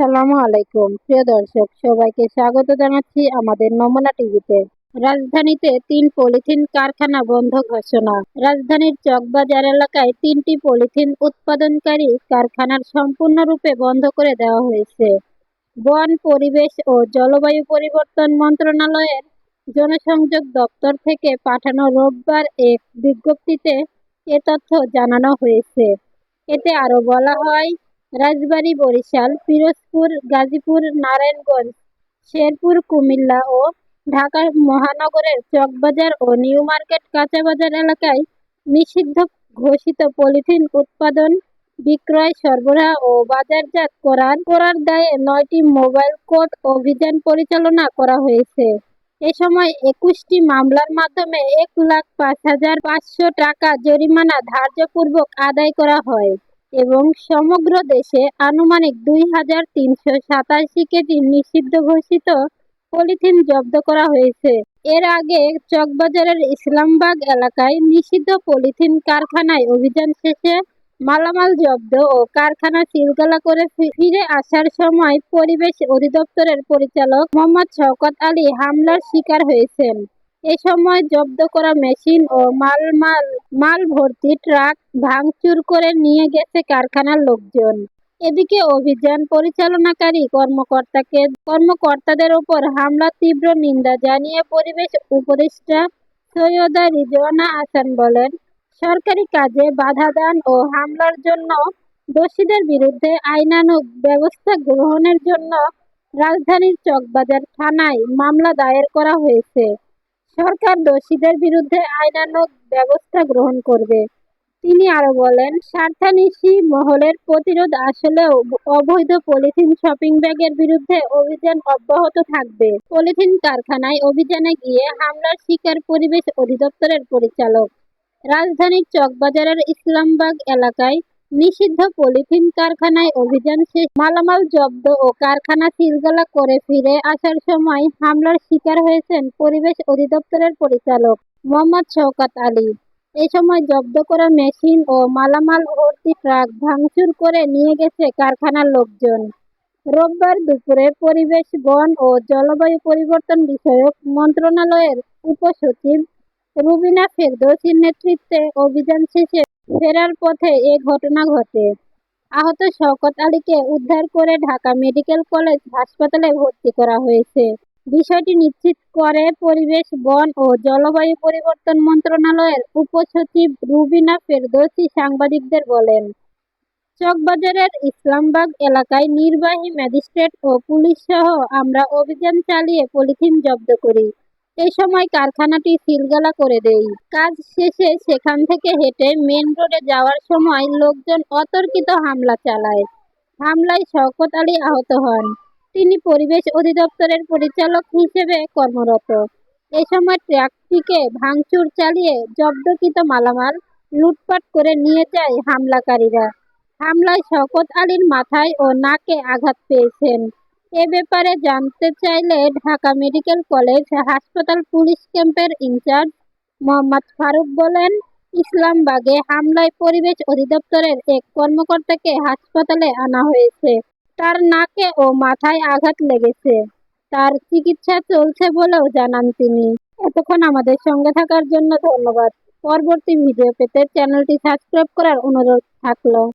আসসালামু আলাইকুম। প্রিয় দর্শক, সবাইকে স্বাগত জানাচ্ছি আমাদের নমুনা টিভিতে। রাজধানীতে তিন পলিথিন কারখানা বন্ধ ঘোষণা। রাজধানীর চকবাজার এলাকায় তিনটি পলিথিন উৎপাদনকারী কারখানার সম্পূর্ণরূপে বন্ধ করে দেওয়া হয়েছে। বন, পরিবেশ ও জলবায়ু পরিবর্তন মন্ত্রণালয়ের জনসংযোগ দপ্তর থেকে পাঠানো রোববার এক বিজ্ঞপ্তিতে এ তথ্য জানানো হয়েছে। এতে আরও বলা হয় রাজবাড়ী, বরিশাল, পিরোজপুর, গাজীপুর, নারায়ণগঞ্জ, শেরপুর, কুমিল্লা ও ঢাকা মহানগরের চকবাজার ও নিউ মার্কেট কাঁচাবাজার এলাকায় নিষিদ্ধ ঘোষিত পলিথিন উৎপাদন, বিক্রয়, সরবরাহ ও বাজারজাত করার করার দায়ে নয়টি মোবাইল কোর্ট অভিযান পরিচালনা করা হয়েছে। এ সময় একুশটি মামলার মাধ্যমে এক লাখ পাঁচ হাজার পাঁচশো টাকা জরিমানা ধার্যপূর্বক আদায় করা হয়। এবং সমগ্র দেশে আনুমানিক দুই হাজার তিনশো সাতাশি কেজি নিষিদ্ধ ঘোষিত পলিথিন জব্দ করা হয়েছে। এর আগে চকবাজারের ইসলামবাগ এলাকায় নিষিদ্ধ পলিথিন কারখানায় অভিযান শেষে মালামাল জব্দ ও কারখানা সিলগালা করে ফিরে আসার সময় পরিবেশ অধিদপ্তরের পরিচালক মোহাম্মদ শওকত আলী হামলার শিকার হয়েছেন। এ সময় জব্দ করা মেশিন ও মালমাল, মাল ভর্তি ট্রাক ভাঙচুর করে নিয়ে গেছে কারখানার লোকজন। এদিকে অভিযান পরিচালনাকারী কর্মকর্তাকে, কর্মকর্তাদের ওপর হামলা, তীব্র নিন্দা জানিয়ে পরিবেশ উপদেষ্টা সৈয়দা রিজওয়ানা হাসান বলেন, সরকারি কাজে বাধা দান ও হামলার জন্য দোষীদের বিরুদ্ধে আইনানুগ ব্যবস্থা গ্রহণের জন্য রাজধানীর চকবাজার থানায় মামলা দায়ের করা হয়েছে। সরকার দোষীদের বিরুদ্ধে আইনানুগ ব্যবস্থা গ্রহণ করবে। তিনি আরও বলেন স্বার্থান্বেষী মহলের প্রতিরোধ আসলেও অবৈধ পলিথিন শপিং ব্যাগের বিরুদ্ধে অভিযান অব্যাহত থাকবে। পলিথিন কারখানায় অভিযানে গিয়ে হামলার শিকার পরিবেশ অধিদপ্তরের পরিচালক। রাজধানীর চকবাজারের ইসলামবাগ এলাকায় নিষিদ্ধ পলিথিন কারখানায় অভিযান শেষ। মালামাল জব্দ ও কারখানা সিলগালা করে ফিরে আসার সময় হামলার শিকার হয়েছেন পরিবেশ অধিদপ্তরের পরিচালক মোহাম্মদ শওকত আলী। এ সময় জব্দ করা মেশিন ও মালামাল ভর্তি ট্রাক ভাঙচুর করে নিয়ে গেছে কারখানার লোকজন। রোববার দুপুরে পরিবেশ, বন ও জলবায়ু পরিবর্তন বিষয়ক মন্ত্রণালয়ের উপসচিব রুবিনা ফেরদৌসির নেতৃত্বে অভিযান শেষে ফেরার পথে এ ঘটনা ঘটে। আহত শওকত আলীকে উদ্ধার করে ঢাকা মেডিকেল কলেজ হাসপাতালে ভর্তি করা হয়েছে। বিষয়টি নিশ্চিত করে পরিবেশ, বন ও জলবায়ু পরিবর্তন মন্ত্রণালয়ের উপসচিব রুবিনা ফেরদৌসি সাংবাদিকদের বলেন, চকবাজারের ইসলামবাগ এলাকায় নির্বাহী ম্যাজিস্ট্রেট ও পুলিশ সহ আমরা অভিযান চালিয়ে পলিথিন জব্দ করি। এই সময় কারখানাটি সিলগালা করে দেই। কাজ শেষে সেখান থেকে হেঁটে মেন রোডে যাওয়ার সময় লোকজন অতর্কিত হামলা চালায়। হামলায় শওকত আলী আহত হন। তিনি পরিবেশ অধিদপ্তরের পরিচালক হিসেবে কর্মরত। এ সময় ট্রাকটিকে ভাঙচুর চালিয়ে জব্দকৃত মালামাল লুটপাট করে নিয়ে যায় হামলাকারীরা। হামলায় শওকত আলীর মাথায় ও নাকে আঘাত পেয়েছেন। এ ব্যাপারে জানতে চাইলে ঢাকা মেডিকেল কলেজ হাসপাতাল পুলিশ ক্যাম্পের ইনচার্জ মোহাম্মদ ফারুক বলেন, ইসলামবাগে হামলায় পরিবেশ অধিদপ্তরের এক কর্মকর্তাকে হাসপাতালে আনা হয়েছে। তার নাকে ও মাথায় আঘাত লেগেছে। তার চিকিৎসা চলছে বলেও জানান তিনি। এতক্ষণ আমাদের সঙ্গে থাকার জন্য ধন্যবাদ। পরবর্তী ভিডিও পেতে চ্যানেলটি সাবস্ক্রাইব করার অনুরোধ থাকল।